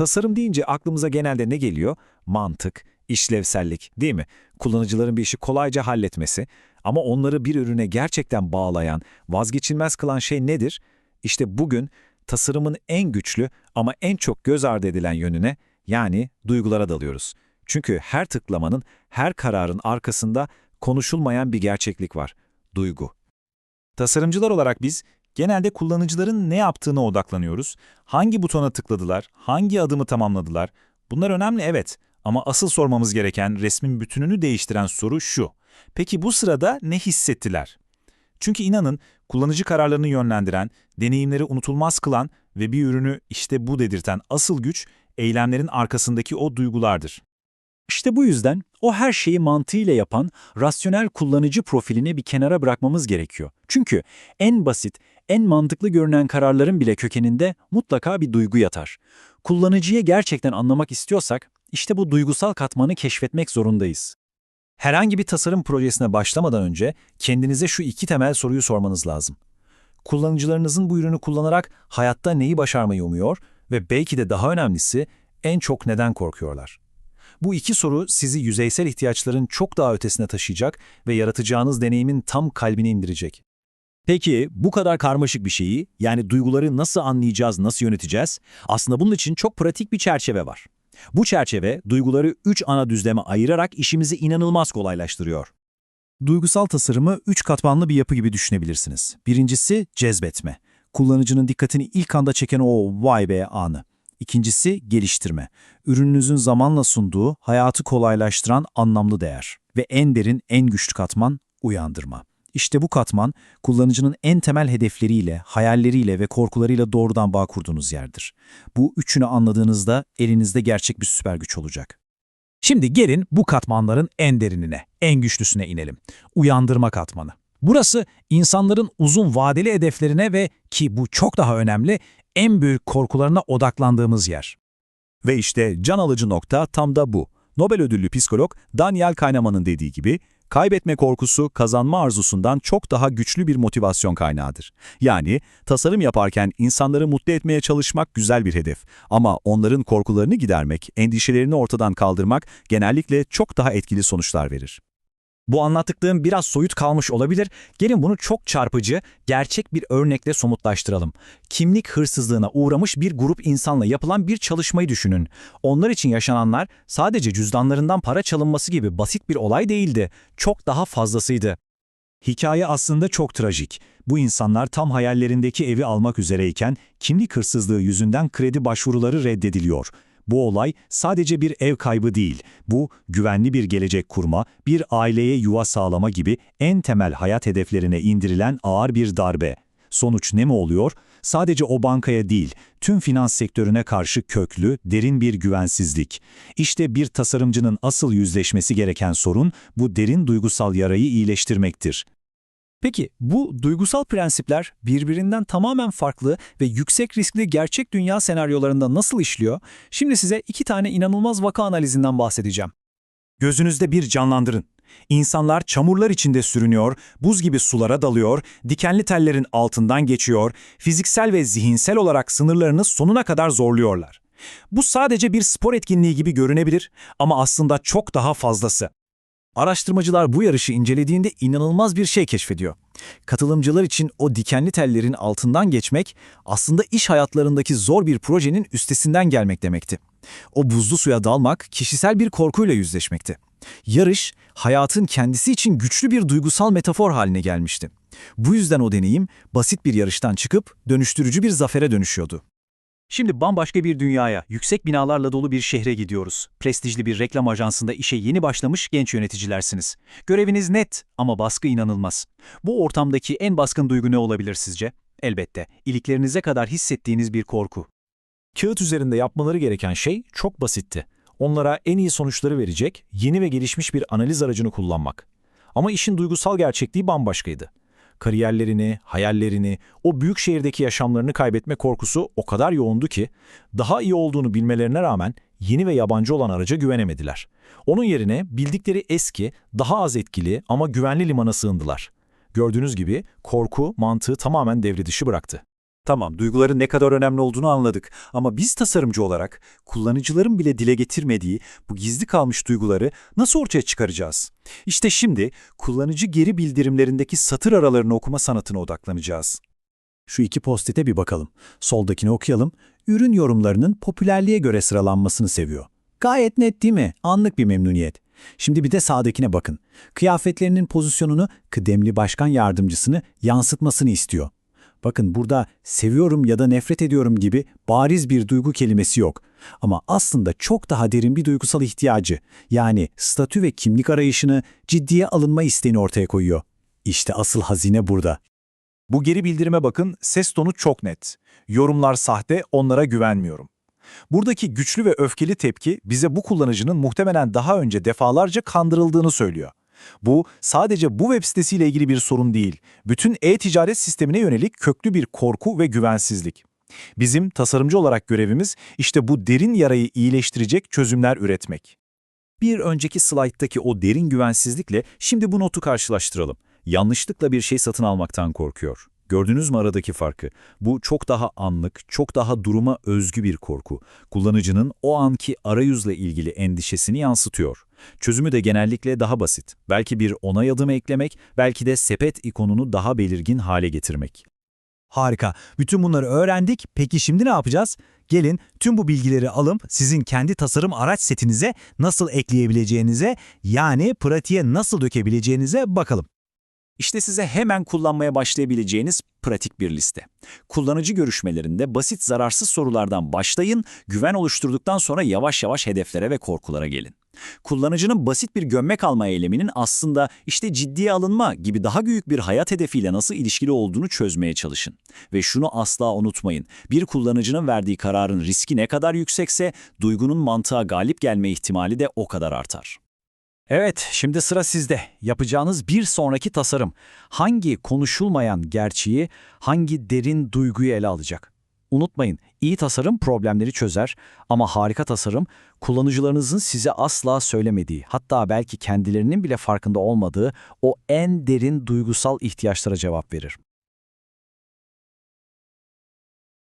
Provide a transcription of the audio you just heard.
Tasarım deyince aklımıza genelde ne geliyor? Mantık, işlevsellik değil mi? Kullanıcıların bir işi kolayca halletmesi. Ama onları bir ürüne gerçekten bağlayan, vazgeçilmez kılan şey nedir? İşte bugün tasarımın en güçlü ama en çok göz ardı edilen yönüne yani duygulara dalıyoruz. Çünkü her tıklamanın, her kararın arkasında konuşulmayan bir gerçeklik var. Duygu. Tasarımcılar olarak biz genelde kullanıcıların ne yaptığına odaklanıyoruz. Hangi butona tıkladılar, hangi adımı tamamladılar. Bunlar önemli evet ama asıl sormamız gereken resmin bütününü değiştiren soru şu. Peki bu sırada ne hissettiler? Çünkü inanın kullanıcı kararlarını yönlendiren, deneyimleri unutulmaz kılan ve bir ürünü işte bu dedirten asıl güç eylemlerin arkasındaki o duygulardır. İşte bu yüzden o her şeyi mantığıyla yapan rasyonel kullanıcı profilini bir kenara bırakmamız gerekiyor. Çünkü en basit, en mantıklı görünen kararların bile kökeninde mutlaka bir duygu yatar. Kullanıcıyı gerçekten anlamak istiyorsak, işte bu duygusal katmanı keşfetmek zorundayız. Herhangi bir tasarım projesine başlamadan önce kendinize şu iki temel soruyu sormanız lazım. Kullanıcılarınızın bu ürünü kullanarak hayatta neyi başarmayı umuyor ve belki de daha önemlisi en çok neden korkuyorlar? Bu iki soru sizi yüzeysel ihtiyaçların çok daha ötesine taşıyacak ve yaratacağınız deneyimin tam kalbine indirecek. Peki bu kadar karmaşık bir şeyi, yani duyguları nasıl anlayacağız, nasıl yöneteceğiz? Aslında bunun için çok pratik bir çerçeve var. Bu çerçeve duyguları üç ana düzleme ayırarak işimizi inanılmaz kolaylaştırıyor. Duygusal tasarımı üç katmanlı bir yapı gibi düşünebilirsiniz. Birincisi cezbetme. Kullanıcının dikkatini ilk anda çeken o vay be anı. İkincisi geliştirme. Ürününüzün zamanla sunduğu, hayatı kolaylaştıran anlamlı değer. Ve en derin, en güçlü katman uyandırma. İşte bu katman, kullanıcının en temel hedefleriyle, hayalleriyle ve korkularıyla doğrudan bağ kurduğunuz yerdir. Bu üçünü anladığınızda elinizde gerçek bir süper güç olacak. Şimdi gelin bu katmanların en derinine, en güçlüsüne inelim. Uyandırma katmanı. Burası insanların uzun vadeli hedeflerine ve ki bu çok daha önemli, en büyük korkularına odaklandığımız yer. Ve işte can alıcı nokta tam da bu. Nobel ödüllü psikolog Daniel Kahneman'ın dediği gibi, kaybetme korkusu kazanma arzusundan çok daha güçlü bir motivasyon kaynağıdır. Yani tasarım yaparken insanları mutlu etmeye çalışmak güzel bir hedef ama onların korkularını gidermek, endişelerini ortadan kaldırmak genellikle çok daha etkili sonuçlar verir. Bu anlattıklarım biraz soyut kalmış olabilir. Gelin bunu çok çarpıcı, gerçek bir örnekle somutlaştıralım. Kimlik hırsızlığına uğramış bir grup insanla yapılan bir çalışmayı düşünün. Onlar için yaşananlar sadece cüzdanlarından para çalınması gibi basit bir olay değildi. Çok daha fazlasıydı. Hikaye aslında çok trajik. Bu insanlar tam hayallerindeki evi almak üzereyken kimlik hırsızlığı yüzünden kredi başvuruları reddediliyor. Bu olay sadece bir ev kaybı değil, bu güvenli bir gelecek kurma, bir aileye yuva sağlama gibi en temel hayat hedeflerine indirilen ağır bir darbe. Sonuç ne mi oluyor? Sadece o bankaya değil, tüm finans sektörüne karşı köklü, derin bir güvensizlik. İşte bir tasarımcının asıl yüzleşmesi gereken sorun bu derin duygusal yarayı iyileştirmektir. Peki bu duygusal prensipler birbirinden tamamen farklı ve yüksek riskli gerçek dünya senaryolarında nasıl işliyor? Şimdi size iki tane inanılmaz vaka analizinden bahsedeceğim. Gözünüzde bir canlandırın. İnsanlar çamurlar içinde sürünüyor, buz gibi sulara dalıyor, dikenli tellerin altından geçiyor, fiziksel ve zihinsel olarak sınırlarını sonuna kadar zorluyorlar. Bu sadece bir spor etkinliği gibi görünebilir ama aslında çok daha fazlası. Araştırmacılar bu yarışı incelediğinde inanılmaz bir şey keşfediyor. Katılımcılar için o dikenli tellerin altından geçmek aslında iş hayatlarındaki zor bir projenin üstesinden gelmek demekti. O buzlu suya dalmak kişisel bir korkuyla yüzleşmekti. Yarış, hayatın kendisi için güçlü bir duygusal metafor haline gelmişti. Bu yüzden o deneyim basit bir yarıştan çıkıp dönüştürücü bir zafere dönüşüyordu. Şimdi bambaşka bir dünyaya, yüksek binalarla dolu bir şehre gidiyoruz. Prestijli bir reklam ajansında işe yeni başlamış genç yöneticilersiniz. Göreviniz net ama baskı inanılmaz. Bu ortamdaki en baskın duygu ne olabilir sizce? Elbette, iliklerinize kadar hissettiğiniz bir korku. Kağıt üzerinde yapmaları gereken şey çok basitti. Onlara en iyi sonuçları verecek, yeni ve gelişmiş bir analiz aracını kullanmak. Ama işin duygusal gerçekliği bambaşkaydı. Kariyerlerini, hayallerini, o büyük şehirdeki yaşamlarını kaybetme korkusu o kadar yoğundu ki, daha iyi olduğunu bilmelerine rağmen yeni ve yabancı olan araca güvenemediler. Onun yerine bildikleri eski, daha az etkili ama güvenli limana sığındılar. Gördüğünüz gibi korku mantığı tamamen devre dışı bıraktı. Tamam, duyguların ne kadar önemli olduğunu anladık. Ama biz tasarımcı olarak kullanıcıların bile dile getirmediği bu gizli kalmış duyguları nasıl ortaya çıkaracağız? İşte şimdi kullanıcı geri bildirimlerindeki satır aralarını okuma sanatına odaklanacağız. Şu iki postite bir bakalım. Soldakini okuyalım. Ürün yorumlarının popülerliğe göre sıralanmasını seviyor. Gayet net değil mi? Anlık bir memnuniyet. Şimdi bir de sağdakine bakın. Kıyafetlerinin pozisyonunu kıdemli başkan yardımcısını yansıtmasını istiyor. Bakın burada seviyorum ya da nefret ediyorum gibi bariz bir duygu kelimesi yok. Ama aslında çok daha derin bir duygusal ihtiyacı, yani statü ve kimlik arayışını ciddiye alınma isteğini ortaya koyuyor. İşte asıl hazine burada. Bu geri bildirime bakın, ses tonu çok net. Yorumlar sahte, onlara güvenmiyorum. Buradaki güçlü ve öfkeli tepki bize bu kullanıcının muhtemelen daha önce defalarca kandırıldığını söylüyor. Bu sadece bu web sitesiyle ilgili bir sorun değil, bütün e-ticaret sistemine yönelik köklü bir korku ve güvensizlik. Bizim tasarımcı olarak görevimiz işte bu derin yarayı iyileştirecek çözümler üretmek. Bir önceki slayttaki o derin güvensizlikle şimdi bu notu karşılaştıralım. Yanlışlıkla bir şey satın almaktan korkuyor. Gördünüz mü aradaki farkı? Bu çok daha anlık, çok daha duruma özgü bir korku. Kullanıcının o anki arayüzle ilgili endişesini yansıtıyor. Çözümü de genellikle daha basit. Belki bir onay adımı eklemek, belki de sepet ikonunu daha belirgin hale getirmek. Harika. Bütün bunları öğrendik. Peki şimdi ne yapacağız? Gelin tüm bu bilgileri alıp sizin kendi tasarım araç setinize nasıl ekleyebileceğinize, yani pratiğe nasıl dökebileceğinize bakalım. İşte size hemen kullanmaya başlayabileceğiniz pratik bir liste. Kullanıcı görüşmelerinde basit zararsız sorulardan başlayın, güven oluşturduktan sonra yavaş yavaş hedeflere ve korkulara gelin. Kullanıcının basit bir gömmek alma eyleminin aslında işte ciddiye alınma gibi daha büyük bir hayat hedefiyle nasıl ilişkili olduğunu çözmeye çalışın. Ve şunu asla unutmayın, bir kullanıcının verdiği kararın riski ne kadar yüksekse duygunun mantığa galip gelme ihtimali de o kadar artar. Evet, şimdi sıra sizde. Yapacağınız bir sonraki tasarım. Hangi konuşulmayan gerçeği, hangi derin duyguyu ele alacak? Unutmayın, iyi tasarım problemleri çözer ama harika tasarım kullanıcılarınızın size asla söylemediği, hatta belki kendilerinin bile farkında olmadığı o en derin duygusal ihtiyaçlara cevap verir.